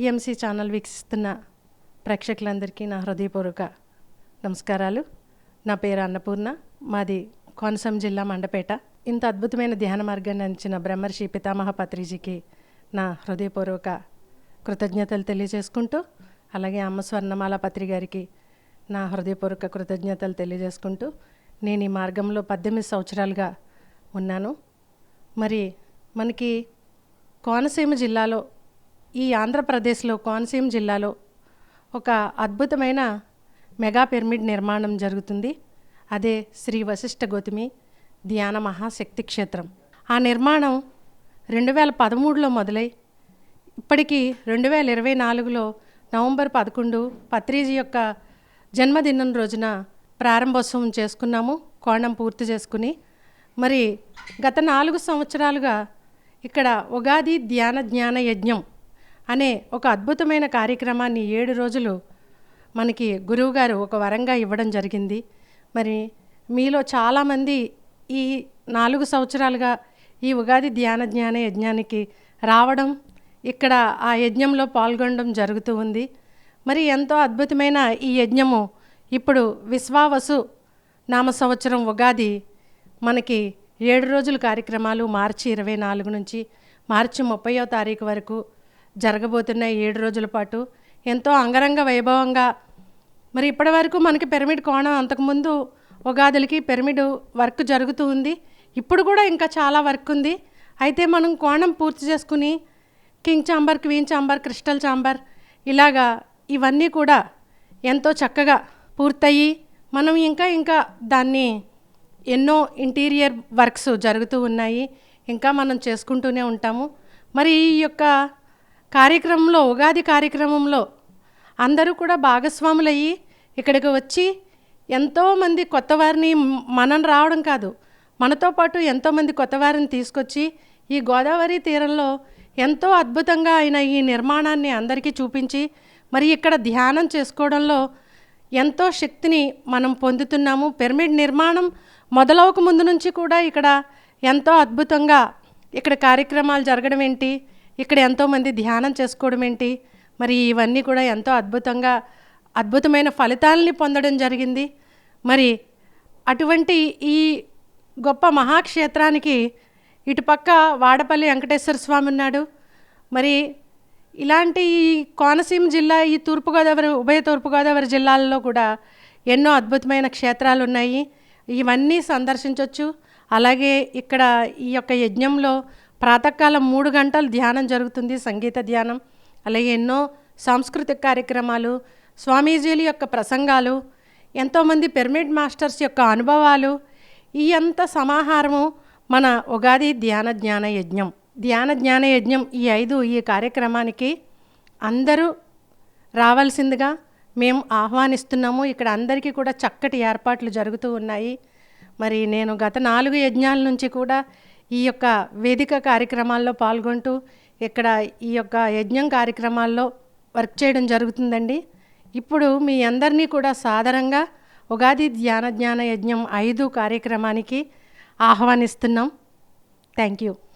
PMC channel వీక్షిస్తున్న ప్రేక్షకులందరికీ నా హృదయపూర్వక నమస్కారాలు. నా పేరు అన్నపూర్ణ. మాది కోనసీమ జిల్లా మండపేట. ఇంత అద్భుతమైన ధ్యాన మార్గాన్ని అందించిన బ్రహ్మర్షి పితామహ పత్రిజీకి నా హృదయపూర్వక కృతజ్ఞతలు తెలియజేసుకుంటూ అలాగే అమ్మ స్వర్ణమాల పత్రి గారికి నా హృదయపూర్వక కృతజ్ఞతలు తెలియజేసుకుంటూ నేను ఈ మార్గంలో పద్దెనిమిది సంవత్సరాలుగా ఉన్నాను. మరి మనకి కోనసీమ జిల్లాలో ఈ ఆంధ్రప్రదేశ్లో కోనసీమ జిల్లాలో ఒక అద్భుతమైన మెగా పిరమిడ్ నిర్మాణం జరుగుతుంది. అదే శ్రీ వశిష్ఠ గౌతమి ధ్యాన మహాశక్తి క్షేత్రం. ఆ నిర్మాణం రెండు వేల పదమూడులో మొదలై ఇప్పటికీ రెండు వేల ఇరవై నాలుగులో నవంబర్ పదకొండు పత్రిజీ యొక్క జన్మదినం రోజున ప్రారంభోత్సవం చేసుకున్నాము. కోణం పూర్తి చేసుకుని మరి గత నాలుగు సంవత్సరాలుగా ఇక్కడ ఉగాది ధ్యాన జ్ఞాన యజ్ఞం అనే ఒక అద్భుతమైన కార్యక్రమాన్ని ఏడు రోజులు మనకి గురువుగారు ఒక వరంగా ఇవ్వడం జరిగింది. మరి మీలో చాలామంది ఈ నాలుగు సంవత్సరాలుగా ఈ ఉగాది ధ్యాన జ్ఞాన యజ్ఞానికి రావడం ఇక్కడ ఆ యజ్ఞంలో పాల్గొనడం జరుగుతూ ఉంది. మరి ఎంతో అద్భుతమైన ఈ యజ్ఞము ఇప్పుడు విశ్వావసు నామ సంవత్సరం ఉగాది మనకి ఏడు రోజుల కార్యక్రమాలు మార్చి ఇరవై నాలుగు నుంచి మార్చి ముప్పయో తారీఖు వరకు జరగబోతున్నాయి ఏడు రోజుల పాటు ఎంతో అంగరంగ వైభవంగా. మరి ఇప్పటి వరకు మనకి పిరమిడ్ కోణం అంతకుముందు ఉగాదులకి పిరమిడ్ వర్క్ జరుగుతూ ఉంది. ఇప్పుడు కూడా ఇంకా చాలా వర్క్ ఉంది. అయితే మనం కోణం పూర్తి చేసుకుని king chamber queen chamber crystal chamber ఇలాగా ఇవన్నీ కూడా ఎంతో చక్కగా పూర్తయ్యి మనం ఇంకా ఇంకా దాన్ని ఎన్నో ఇంటీరియర్ వర్క్స్ జరుగుతూ ఉన్నాయి. ఇంకా మనం చేసుకుంటూనే ఉంటాము. మరి ఈ యొక్క కార్యక్రమంలో ఉగాది కార్యక్రమంలో అందరూ కూడా భాగస్వాములయ్యి ఇక్కడికి వచ్చి ఎంతోమంది కొత్త వారిని మనం రావడం కాదు మనతో పాటు ఎంతోమంది కొత్త వారిని తీసుకొచ్చి ఈ గోదావరి తీరంలో ఎంతో అద్భుతంగా ఆయన ఈ నిర్మాణాన్ని అందరికీ చూపించి మరి ఇక్కడ ధ్యానం చేసుకోవడంలో ఎంతో శక్తిని మనం పొందుతున్నాము. పిరమిడ్ నిర్మాణం మొదలవక ముందు నుంచి కూడా ఇక్కడ ఎంతో అద్భుతంగా ఇక్కడ కార్యక్రమాలు జరగడం ఏంటి ఇక్కడ ఎంతోమంది ధ్యానం చేసుకోవడం ఏంటి? మరి ఇవన్నీ కూడా ఎంతో అద్భుతంగా అద్భుతమైన ఫలితాలని పొందడం జరిగింది. మరి అటువంటి ఈ గొప్ప మహాక్షేత్రానికి ఇటుపక్క వాడపల్లి వెంకటేశ్వర స్వామి ఉన్నాడు. మరి ఇలాంటి ఈ కోనసీమ జిల్లా ఈ తూర్పుగోదావరి ఉభయ తూర్పుగోదావరి జిల్లాల్లో కూడా ఎన్నో అద్భుతమైన క్షేత్రాలు ఉన్నాయి. ఇవన్నీ సందర్శించవచ్చు అలాగే ఇక్కడ ఈ యొక్క యజ్ఞంలో ప్రాతకాలం మూడు గంటలు ధ్యానం జరుగుతుంది సంగీత ధ్యానం అలాగే ఎన్నో సాంస్కృతిక కార్యక్రమాలు స్వామీజీల యొక్క ప్రసంగాలు ఎంతోమంది పిరమిడ్ మాస్టర్స్ యొక్క అనుభవాలు ఈ అంత సమాహారము మన ఉగాది ధ్యాన జ్ఞాన యజ్ఞం. ధ్యాన జ్ఞాన యజ్ఞం ఈ ఐదు ఈ కార్యక్రమానికి అందరూ రావాల్సిందిగా మేము ఆహ్వానిస్తున్నాము. ఇక్కడ అందరికీ కూడా చక్కటి ఏర్పాట్లు జరుగుతూ ఉన్నాయి. మరి నేను గత నాలుగు యజ్ఞాల నుంచి కూడా ఈ యొక్క వేదిక కార్యక్రమాల్లో పాల్గొంటూ ఇక్కడ ఈ యొక్క యజ్ఞం కార్యక్రమాల్లో వర్క్ చేయడం జరుగుతుందండి. ఇప్పుడు మీ అందరినీ కూడా సాధారణంగా ఉగాది ధ్యాన జ్ఞాన యజ్ఞం ఐదు కార్యక్రమానికి ఆహ్వానిస్తున్నాం. Thank you.